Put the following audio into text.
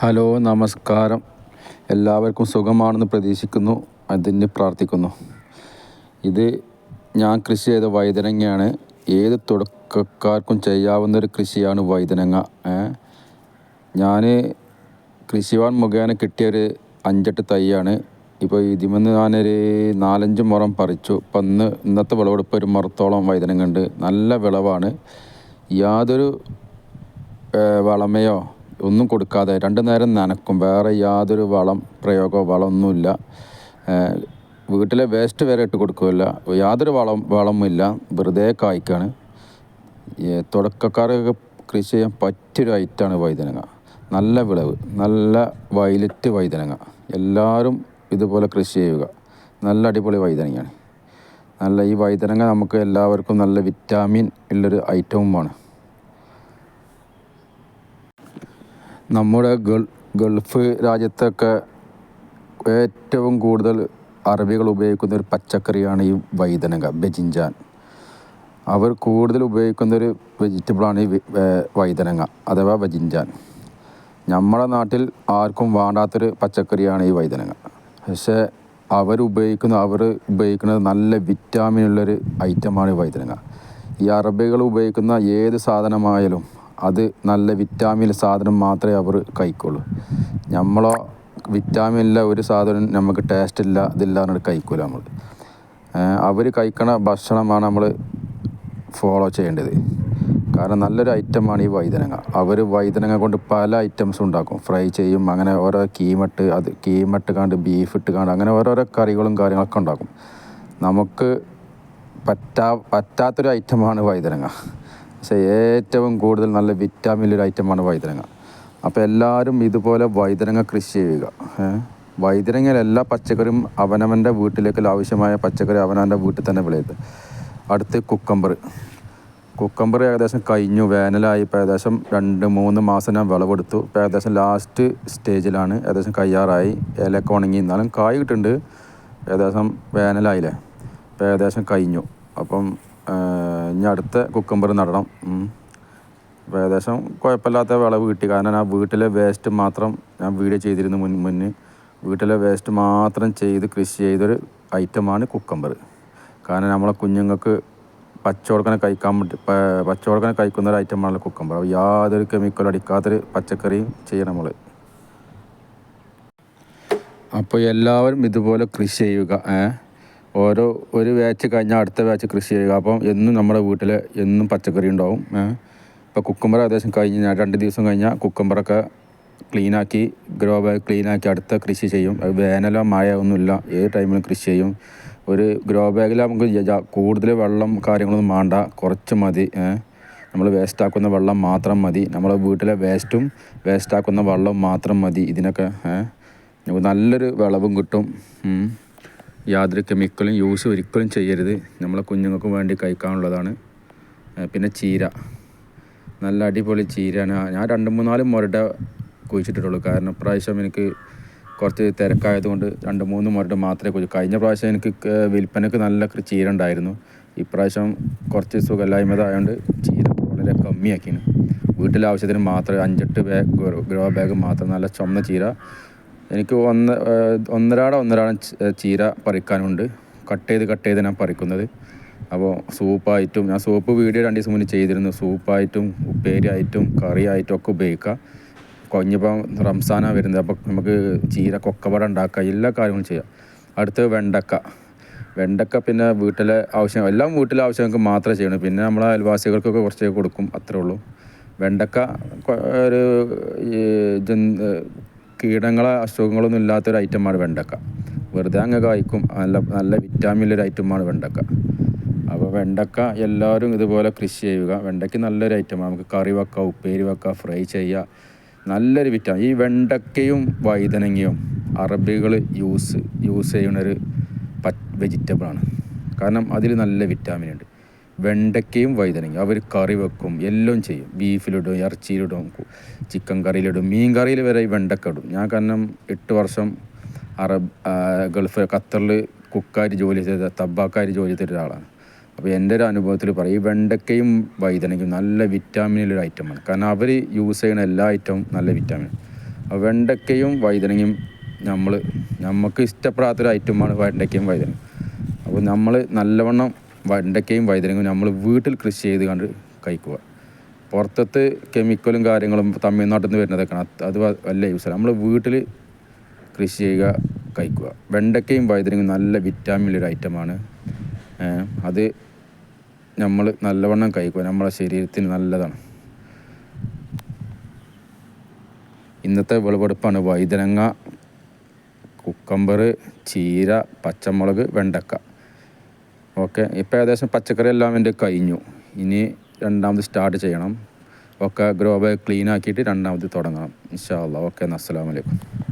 Hello നമസ്കാരം. എല്ലാവർക്കും സുഖമാണെന്ന് പ്രതീക്ഷിക്കുന്നു. അതിന് പ്രാർത്ഥിക്കുന്നു. ഇത് ഞാൻ കൃഷി ചെയ്ത വഴുതനങ്ങയാണ് ഏത് തുടക്കക്കാർക്കും ചെയ്യാവുന്ന ഒരു കൃഷിയാണ് വഴുതനങ്ങ ഞാൻ കൃഷിവാൻ മുഖേന കിട്ടിയൊരു അഞ്ചെട്ട് തൈയാണ്. ഇപ്പോൾ ഇതിമെന്ന് ഞാനൊരു നാലഞ്ച് മുറം പറിച്ചു. ഇപ്പം ഇന്ന് ഇന്നത്തെ വിളവെടുപ്പ് ഒരു മുറത്തോളം വഴുതനങ്ങ ഉണ്ട്. നല്ല വിളവാണ്. യാതൊരു വളമയോ ഒന്നും കൊടുക്കാതെ രണ്ട് നേരം നനക്കും. വേറെ യാതൊരു വളം പ്രയോഗമോ വളമൊന്നുമില്ല. വീട്ടിലെ വേസ്റ്റ് വരെ ഇട്ട് കൊടുക്കില്ല യാതൊരു വളം വളമില്ല വെറുതെ കായ്ക്കാണ്. ഈ തുടക്കക്കാർക്ക് കൃഷി ചെയ്യാൻ പറ്റിയൊരു ഐറ്റാണ് വൈദനങ്ങ നല്ല വിളവ് നല്ല വയലറ്റ് വൈദനങ്ങ എല്ലാവരും ഇതുപോലെ കൃഷി ചെയ്യുക. നല്ല അടിപൊളി വൈദനങ്ങയാണ് നല്ല ഈ വൈദനങ്ങ നമുക്ക് എല്ലാവർക്കും നല്ല വിറ്റാമിൻ ഉള്ളൊരു ഐറ്റവുമാണ്. നമ്മുടെ ഗൾ ഗൾഫ് രാജ്യത്തൊക്കെ ഏറ്റവും കൂടുതൽ അറബികൾ ഉപയോഗിക്കുന്ന ഒരു പച്ചക്കറിയാണ് ഈ വൈദനക ബജിൻജാൻ അവർ കൂടുതൽ ഉപയോഗിക്കുന്ന ഒരു വെജിറ്റബിളാണ് ഈ വൈതനങ്ങ അഥവാ വജിൻജാൻ നമ്മുടെ നാട്ടിൽ ആർക്കും വേണ്ടാത്തൊരു പച്ചക്കറിയാണ് ഈ വൈതനങ്ങ. പക്ഷേ അവരുപയോഗിക്കുന്ന അവർ ഉപയോഗിക്കുന്നത് നല്ല വിറ്റാമിൻ ഉള്ളൊരു ഐറ്റമാണ് ഈ വൈതനങ്ങ. ഈ അറബികൾ ഉപയോഗിക്കുന്ന ഏത് സാധനമായാലും അത് നല്ല വിറ്റാമിൻ സാധനം മാത്രമേ അവർ കഴിക്കുള്ളൂ. നമ്മളോ വിറ്റാമിൻ ഇല്ല ഒരു സാധനം നമുക്ക് ടേസ്റ്റ് ഇല്ല ഇതില്ല എന്നിട്ട് കഴിക്കൂല നമ്മൾ അവർ കഴിക്കണ ഭക്ഷണമാണ് നമ്മൾ ഫോളോ ചെയ്യേണ്ടത്. കാരണം നല്ലൊരു ഐറ്റമാണ് ഈ വൈദനങ്ങ അവർ വൈദനങ്ങ കൊണ്ട് പല ഐറ്റംസ് ഉണ്ടാക്കും. ഫ്രൈ ചെയ്യും അങ്ങനെ ഓരോ കീമട്ട് അത് കീമട്ട് കാണ്ട് ബീഫ് ഇട്ട് കാണ്ട് അങ്ങനെ ഓരോരോ കറികളും കാര്യങ്ങളൊക്കെ ഉണ്ടാക്കും. നമുക്ക് പറ്റാ പറ്റാത്തൊരു ഐറ്റമാണ് വഴുതനങ്ങ പക്ഷേ ഏറ്റവും കൂടുതൽ നല്ല വിറ്റാമിൻ ഒരു ഐറ്റമാണ് വഴുതനങ്ങ അപ്പോൾ എല്ലാവരും ഇതുപോലെ വഴുതനങ്ങ കൃഷി ചെയ്യുക? വഴുതനങ്ങയിൽ എല്ലാ പച്ചക്കറിയും അവനവന്റെ വീട്ടിലേക്ക് ആവശ്യമായ പച്ചക്കറി അവനവന്റെ വീട്ടിൽ തന്നെ വിളയുന്നത്. അടുത്ത് കുക്കമ്പർ കുക്കമ്പർ ഏകദേശം കഴിഞ്ഞു. വേനലായി ഇപ്പോൾ ഏകദേശം രണ്ട് മൂന്ന് മാസം ഞാൻ വിളവെടുത്തു. ഇപ്പോൾ ഏകദേശം ലാസ്റ്റ് സ്റ്റേജിലാണ് ഏകദേശം കയ്യാറായി. ഇലയൊക്കെ ഉണങ്ങി. എന്നാലും കായ് കിട്ടുന്നുണ്ട്. ഏകദേശം വേനലായില്ലേ? ഇപ്പോൾ ഏകദേശം കഴിഞ്ഞു. അപ്പം ഇനി അടുത്ത കുക്കമ്പർ നടണം. അപ്പം ഏകദേശം കുഴപ്പമില്ലാത്ത വിളവ് കിട്ടി. കാരണം ആ വീട്ടിലെ വേസ്റ്റ് മാത്രം ഞാൻ വീഡിയോ ചെയ്തിരുന്നു മുൻ മുന്നേ. വീട്ടിലെ വേസ്റ്റ് മാത്രം ചെയ്ത് കൃഷി ചെയ്തൊരു ഐറ്റമാണ് കുക്കമ്പർ കാരണം നമ്മളെ കുഞ്ഞുങ്ങൾക്ക് പച്ചവടക്കനെ കഴിക്കാൻ പറ്റി പച്ചവടക്കനെ കഴിക്കുന്ന ഒരു ഐറ്റമാണല്ലോ കുക്കമ്പർ യാതൊരു കെമിക്കലും അടിക്കാത്തൊരു പച്ചക്കറിയും ചെയ്യണം നമ്മൾ അപ്പോൾ എല്ലാവരും ഇതുപോലെ കൃഷി ചെയ്യുക ഏ? ഓരോ ഒരു ബാച്ച് കഴിഞ്ഞാൽ അടുത്ത ബാച്ച് കൃഷി ചെയ്യുക. അപ്പം എന്നും നമ്മുടെ വീട്ടിൽ എന്നും പച്ചക്കറി ഉണ്ടാവും. ഇപ്പോൾ കുക്കുംബർ ഏകദേശം കഴിഞ്ഞ് രണ്ട് ദിവസം കഴിഞ്ഞാൽ കുക്കുംബറൊക്കെ ക്ലീനാക്കി ഗ്രോ ബാഗ് ക്ലീനാക്കി അടുത്ത കൃഷി ചെയ്യും. അത് വേനലോ മഴ ഒന്നുമില്ല. ഏത് ടൈമിലും കൃഷി ചെയ്യും. ഒരു ഗ്രോ ബാഗിൽ നമുക്ക് കൂടുതൽ വെള്ളം കാര്യങ്ങളൊന്നും വേണ്ട. കുറച്ച് മതി. നമ്മൾ വേസ്റ്റാക്കുന്ന വെള്ളം മാത്രം മതി. നമ്മളെ വീട്ടിലെ വേസ്റ്റും വേസ്റ്റാക്കുന്ന വെള്ളം മാത്രം മതി ഇതിനൊക്കെ? നമുക്ക് നല്ലൊരു വിളവും കിട്ടും. യാതൊരു കെമിക്കലും യൂസ് ഒരിക്കലും ചെയ്യരുത്. നമ്മളെ കുഞ്ഞുങ്ങൾക്ക് വേണ്ടി കഴിക്കാനുള്ളതാണ്. പിന്നെ ചീര. നല്ല അടിപൊളി ചീരയാണ്. ഞാൻ രണ്ട് മൂന്നാൽ മുരട കുഴിച്ചിട്ടിട്ടുള്ളൂ. കാരണം ഇപ്രാവശ്യം എനിക്ക് കുറച്ച് തിരക്കായതുകൊണ്ട് രണ്ട് മൂന്ന് മുരട മാത്രമേ കുഴിച്ചു കഴിഞ്ഞ പ്രാവശ്യം എനിക്ക് വിൽപ്പനക്ക് നല്ല ചീര ഉണ്ടായിരുന്നു. ഇപ്രാവശ്യം കുറച്ച് സുഖമില്ലായ്മതായതുകൊണ്ട് ചീര വളരെ കമ്മിയാക്കിയാണ് വീട്ടിലെ ആവശ്യത്തിന് മാത്രമേ അഞ്ചെട്ട് ബാഗ് ഗ്രോ ബാഗ് മാത്രം നല്ല ചുമന്ന ചീര. എനിക്ക് ഒന്ന് ഒന്നരാട ഒന്നരാടം ചീര പറിക്കാനുണ്ട്. കട്ട് ചെയ്ത് കട്ട് ചെയ്ത് ഞാൻ പറിക്കുന്നത്. അപ്പോൾ സൂപ്പായിട്ടും ഞാൻ സൂപ്പ് വീഡിയോ രണ്ട് ദിവസം മുന്നേ ചെയ്തിരുന്നു. സൂപ്പായിട്ടും ഉപ്പേരിയായിട്ടും കറിയായിട്ടും ഒക്കെ ഉപയോഗിക്കാം കൊഞ്ഞിപ്പം റംസാനാണ് വരുന്നത്. അപ്പോൾ നമുക്ക് ചീര കൊക്കവട ഉണ്ടാക്കാം എല്ലാ കാര്യങ്ങളും ചെയ്യാം. അടുത്ത് വെണ്ടക്ക. വെണ്ടക്ക പിന്നെ വീട്ടിലെ ആവശ്യം എല്ലാം വീട്ടിലെ ആവശ്യങ്ങൾക്ക് മാത്രമേ ചെയ്യണം പിന്നെ നമ്മളെ അയൽവാസികൾക്കൊക്കെ കുറച്ച് കൊടുക്കും അത്രേ ഉള്ളൂ. വെണ്ടക്ക ഒരു കീടങ്ങളോ അസുഖങ്ങളൊന്നും ഇല്ലാത്തൊരു ഐറ്റമാണ് വെണ്ടക്ക. വെറുതെ അങ്ങ് കായ്ക്കും നല്ല നല്ല വിറ്റാമിൻ ഉള്ളൊരു ഐറ്റമാണ് വെണ്ടക്ക. അപ്പോൾ വെണ്ടക്ക എല്ലാവരും ഇതുപോലെ കൃഷി ചെയ്യുക. വെണ്ടയ്ക്ക് നല്ലൊരു ഐറ്റമാണ് നമുക്ക് കറി വെക്കാം ഉപ്പേരി വെക്കാം ഫ്രൈ ചെയ്യാം. നല്ലൊരു വിറ്റാമിൻ ഈ വെണ്ടക്കയും വൈതനങ്ങയും അറബികൾ യൂസ് യൂസ് ചെയ്യുന്നൊരു പ വെജിറ്റബിളാണ് കാരണം അതിൽ നല്ല വിറ്റാമിൻ ഉണ്ട്. വെണ്ടയ്ക്കയും വഴുതനങ്ങയും. അവർ കറി വെക്കും എല്ലാം ചെയ്യും. ബീഫിലിടും ഇറച്ചിയിലിടും ചിക്കൻ കറിയിലിടും മീൻ കറിയിൽ വരെ ഈ വെണ്ടക്ക ഇടും. ഞാൻ കാരണം എട്ട് വർഷം അറബ് ഗൾഫ് ഖത്തറിൽ കുക്കാരി ജോലി ചെയ്ത തബാക്കാരി ജോലി ചെയ്ത ഒരാളാണ്. അപ്പോൾ എന്റെ ഒരു അനുഭവത്തിൽ പറയും ഈ വെണ്ടക്കയും വൈതനയ്ക്കും നല്ല വിറ്റാമിനുള്ള ഒരു ഐറ്റമാണ് കാരണം അവർ യൂസ് ചെയ്യുന്ന എല്ലാ ഐറ്റവും നല്ല വിറ്റാമിൻ അപ്പോൾ വെണ്ടയ്ക്കയും വൈതനയും നമ്മൾ നമുക്ക് ഇഷ്ടപ്പെടാത്തൊരു ഐറ്റമാണ് വെണ്ടയ്ക്കയും വൈതനയും അപ്പോൾ നമ്മൾ നല്ലവണ്ണം വെണ്ടയ്ക്കയും വഴുതനങ്ങയും നമ്മൾ വീട്ടിൽ കൃഷി ചെയ്ത് കണ്ട് കഴിക്കുക. പുറത്തത്തെ കെമിക്കലും കാര്യങ്ങളും തമിഴ്നാട്ടിൽ നിന്ന് വരുന്നതൊക്കെയാണ്. അത് വല്ല യൂസ് നമ്മൾ വീട്ടിൽ കൃഷി ചെയ്യുക കഴിക്കുക. വെണ്ടയ്ക്കയും വഴുതനങ്ങയും നല്ല വിറ്റാമിനുള്ള ഒരു ഐറ്റമാണ് അത് നമ്മൾ നല്ലവണ്ണം കഴിക്കുക. നമ്മളെ ശരീരത്തിന് നല്ലതാണ്. ഇന്നത്തെ വിളവെടുപ്പാണ് വഴുതനങ്ങ കുക്കമ്പർ ചീര പച്ചമുളക് വെണ്ടക്ക. ഓക്കെ. ഇപ്പോൾ ഏകദേശം പച്ചക്കറി എല്ലാം എന്റെ കഴിഞ്ഞു. ഇനി രണ്ടാമത് സ്റ്റാർട്ട് ചെയ്യണം. ഒക്കെ ഗ്രോ ബാഗ് ക്ലീൻ ആക്കിയിട്ട് രണ്ടാമത് തുടങ്ങണം. ഇൻഷാ ഓക്കെ അസ്സലാമു അലൈക്കും.